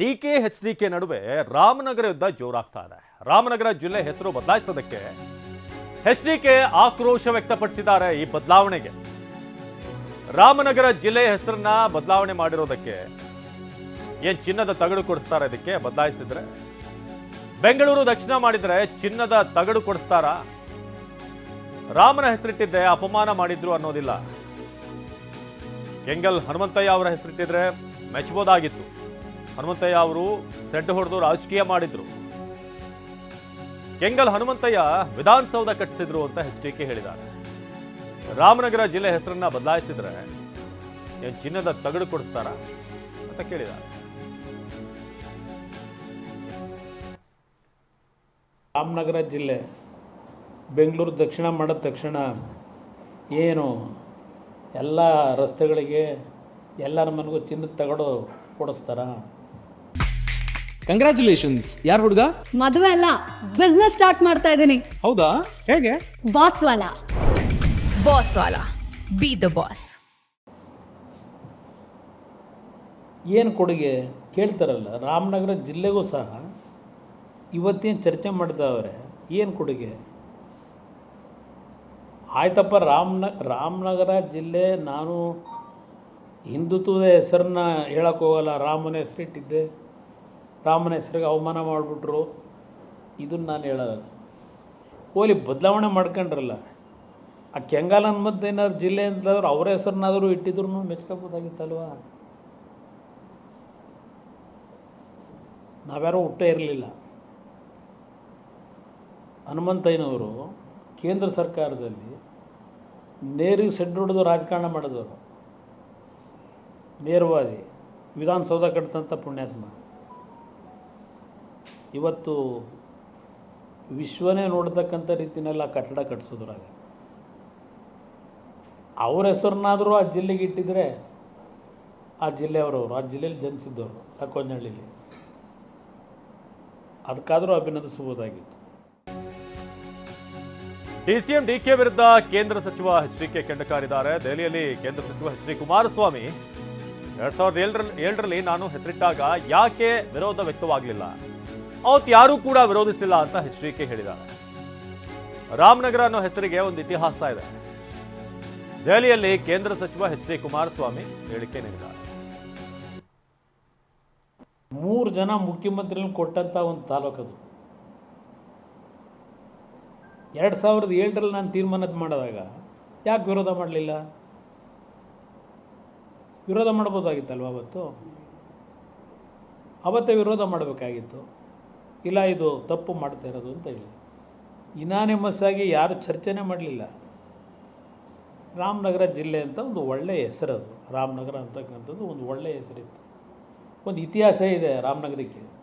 D K D K ನಡುವೆ ರಾಮನಗರ ಯುದ್ಧ ಜೋರಾಗ್ತಾ ಇದೆ. ರಾಮನಗರ ಜಿಲ್ಲೆ ಹೆಸರು ಬದಲಾಯಿಸೋದಕ್ಕೆ ಎಚ್ ಡಿ ಕೆ ಆಕ್ರೋಶ ವ್ಯಕ್ತಪಡಿಸಿದ್ದಾರೆ ಈ ಬದಲಾವಣೆಗೆ. ರಾಮನಗರ ಜಿಲ್ಲೆ ಹೆಸರನ್ನ ಬದಲಾವಣೆ ಮಾಡಿರೋದಕ್ಕೆ ಏನ್ ಚಿನ್ನದ ತಗಡು ಕೊಡಿಸ್ತಾರ ಇದಕ್ಕೆ ಬದಲಾಯಿಸಿದ್ರೆ? ಬೆಂಗಳೂರು ದಕ್ಷಿಣ ಮಾಡಿದ್ರೆ ಚಿನ್ನದ ತಗಡು ಕೊಡಿಸ್ತಾರ? ರಾಮನ ಹೆಸರಿಟ್ಟಿದ್ದೆ ಅಪಮಾನ ಮಾಡಿದ್ರು ಅನ್ನೋದಿಲ್ಲ. ಕೆಂಗಲ್ ಹನುಮಂತಯ್ಯ ಅವರ ಹೆಸರಿಟ್ಟಿದ್ರೆ ಮೆಚ್ಚಬಹುದಾಗಿತ್ತು ಹನುಮಂತಯ್ಯ ಅವರು ಸೆಡ್ಡು ಹೊಡೆದು ರಾಜಕೀಯ ಮಾಡಿದ್ರು. ಕೆಂಗಲ್ ಹನುಮಂತಯ್ಯ ವಿಧಾನಸೌಧ ಕಟ್ಟಿಸಿದ್ರು ಅಂತ ಎಚ್ ಡಿ ಕೆ ಹೇಳಿದ್ದಾರೆ. ರಾಮನಗರ ಜಿಲ್ಲೆ ಹೆಸರನ್ನ ಬದಲಾಯಿಸಿದ್ರೆ ಏನು ಚಿನ್ನದ ತಗಡು ಕೊಡಿಸ್ತಾರ ಅಂತ ಕೇಳಿದ್ದಾರೆ. ರಾಮನಗರ ಜಿಲ್ಲೆ ಬೆಂಗಳೂರು ದಕ್ಷಿಣ ಮಾಡಿದ ತಕ್ಷಣ ಏನು ಎಲ್ಲ ರಸ್ತೆಗಳಿಗೆ ಎಲ್ಲರ ಮನೆಗೂ ಚಿನ್ನದ ತಗಡು ಕೊಡಿಸ್ತಾರ ಕಂಗ್ರ್ಯಾಚುಲೇಷನ್ಸ್ ಯಾರು ಹುಡುಗ? ಮದುವೆ ಅಲ್ಲ ಬಿಸ್ನೆಸ್ ಸ್ಟಾರ್ಟ್ ಮಾಡ್ತಾ ಇದ್ದೀನಿ. ಹೌದಾ? ಹೇಗೆ? ಬಾಸ್ ವಾಲ ಬಾಸ್ ವಾಲ ಬಿ ದ ಬಾಸ್ ಏನು ಕೊಡುಗೆ? ಕೇಳ್ತಾರಲ್ಲ ರಾಮನಗರ ಜಿಲ್ಲೆಗೂ ಸಹ ಇವತ್ತೇನು ಚರ್ಚೆ ಮಾಡ್ತಾವ್ರೆ ಏನು ಕೊಡುಗೆ? ಆಯ್ತಪ್ಪ ರಾಮನ ರಾಮನಗರ ಜಿಲ್ಲೆ ನಾನು ಹಿಂದುತ್ವದ ಹೆಸರನ್ನ ಹೇಳೋಕ್ಕೋಗಲ್ಲ ಹೋಗಲ್ಲ ರಾಮನ ಹೆಸರಿಟ್ಟಿದ್ದೆ. ರಾಮನ ಹೆಸರಿಗೆ ಅವಮಾನ ಮಾಡಿಬಿಟ್ರು. ಇದನ್ನು ನಾನು ಹೇಳೋದು. ಓಲಿ ಬದಲಾವಣೆ ಮಾಡ್ಕೊಂಡ್ರಲ್ಲ. ಆ ಕೆಂಗಾಲ ಹನುಮಂತ ಏನಾದ್ರು ಜಿಲ್ಲೆ ಅಂತಂದ್ರೆ ಅವ್ರ ಹೆಸರನ್ನಾದರೂ ಇಟ್ಟಿದ್ರು ಮೆಚ್ಕೋಬೋದಾಗಿತ್ತಲ್ವ? ನಾವ್ಯಾರೂ ಹುಟ್ಟೇ ಇರಲಿಲ್ಲ. ಹನುಮಂತಯ್ಯನವರು ಕೇಂದ್ರ ಸರ್ಕಾರದಲ್ಲಿ ನೇರಿಗೆ ಸೆಡ್ ಹೊಡೆದು ರಾಜಕಾರಣ ಮಾಡಿದವರು. ನೇರವಾದಿ, ವಿಧಾನಸೌಧ ಕಟ್ಟಿದಂಥ ಪುಣ್ಯಾತ್ಮ. ಇವತ್ತು ವಿಶ್ವನೇ ನೋಡ್ತಕ್ಕಂಥ ರೀತಿನೆಲ್ಲ ಕಟ್ಟಡ ಕಟ್ಟಿಸೋದ್ರಾಗೆ ಅವ್ರ ಹೆಸರನ್ನಾದರೂ ಆ ಜಿಲ್ಲೆಗೆ ಇಟ್ಟಿದ್ರೆ ಆ ಜಿಲ್ಲೆಯವರವರು ಆ ಜಿಲ್ಲೆಯಲ್ಲಿ ಜನಿಸಿದ್ದವರು, ಲಕ್ಕೋನಹಳ್ಳಿಲಿ. ಅದಕ್ಕಾದರೂ ಅಭಿನಂದಿಸಬಹುದಾಗಿತ್ತು. ಡಿಸಿಎಂ ಡಿಕೆ ವಿರುದ್ಧ ಕೇಂದ್ರ ಸಚಿವ ಎಚ್ ಡಿ ಕೆ ಕೆಂಡಕಾರಿದ್ದಾರೆ ದೆಹಲಿಯಲ್ಲಿ ಕೇಂದ್ರ ಸಚಿವ ಎಚ್ ಡಿ ಕುಮಾರಸ್ವಾಮಿ. ಎರಡ್ ಸಾವಿರದ ಏಳರಲ್ಲಿ ನಾನು ಹೆಸರಿಟ್ಟಾಗ ಯಾಕೆ ವಿರೋಧ ವ್ಯಕ್ತವಾಗಲಿಲ್ಲ? ಅವತ್ತು ಯಾರೂ ಕೂಡ ವಿರೋಧಿಸಿಲ್ಲ ಅಂತ ಎಚ್ ಡಿ ಕೆ ಹೇಳಿದ್ದಾರೆ ರಾಮನಗರ ಅನ್ನೋ ಹೆಸರಿಗೆ ಒಂದು ಇತಿಹಾಸ ಇದೆ. ದೆಹಲಿಯಲ್ಲಿ ಕೇಂದ್ರ ಸಚಿವ ಎಚ್ ಡಿ ಕುಮಾರಸ್ವಾಮಿ ಹೇಳಿಕೆ ನೀಡಿದ್ದಾರೆ. ಮೂರು ಜನ ಮುಖ್ಯಮಂತ್ರಿಗಳನ್ನ ಕೊಟ್ಟಂತ ಒಂದು ತಾಲೂಕದು ಎರಡು ಸಾವಿರದ ಏಳರಲ್ಲಿ ನಾನು ತೀರ್ಮಾನ ಮಾಡಿದಾಗ ಯಾಕೆ ವಿರೋಧ ಮಾಡಲಿಲ್ಲ? ವಿರೋಧ ಮಾಡ್ಬೋದಾಗಿತ್ತಲ್ವ ಅವತ್ತು? ಅವತ್ತೇ ವಿರೋಧ ಮಾಡಬೇಕಾಗಿತ್ತು. ಇಲ್ಲ, ಇದು ತಪ್ಪು ಮಾಡ್ತಾ ಇರೋದು ಅಂತ ಹೇಳಿ. ಇನಾನಿಮಸ್ ಆಗಿ ಯಾರು ಚರ್ಚೆನೇ ಮಾಡಲಿಲ್ಲ. ರಾಮನಗರ ಜಿಲ್ಲೆ ಅಂತ ಒಂದು ಒಳ್ಳೆಯ ಹೆಸರದು. ರಾಮನಗರ ಅಂತಕ್ಕಂಥದ್ದು ಒಂದು ಒಳ್ಳೆಯ ಹೆಸರಿತ್ತು. ಒಂದು ಇತಿಹಾಸ ಇದೆ ರಾಮನಗರಕ್ಕೆ.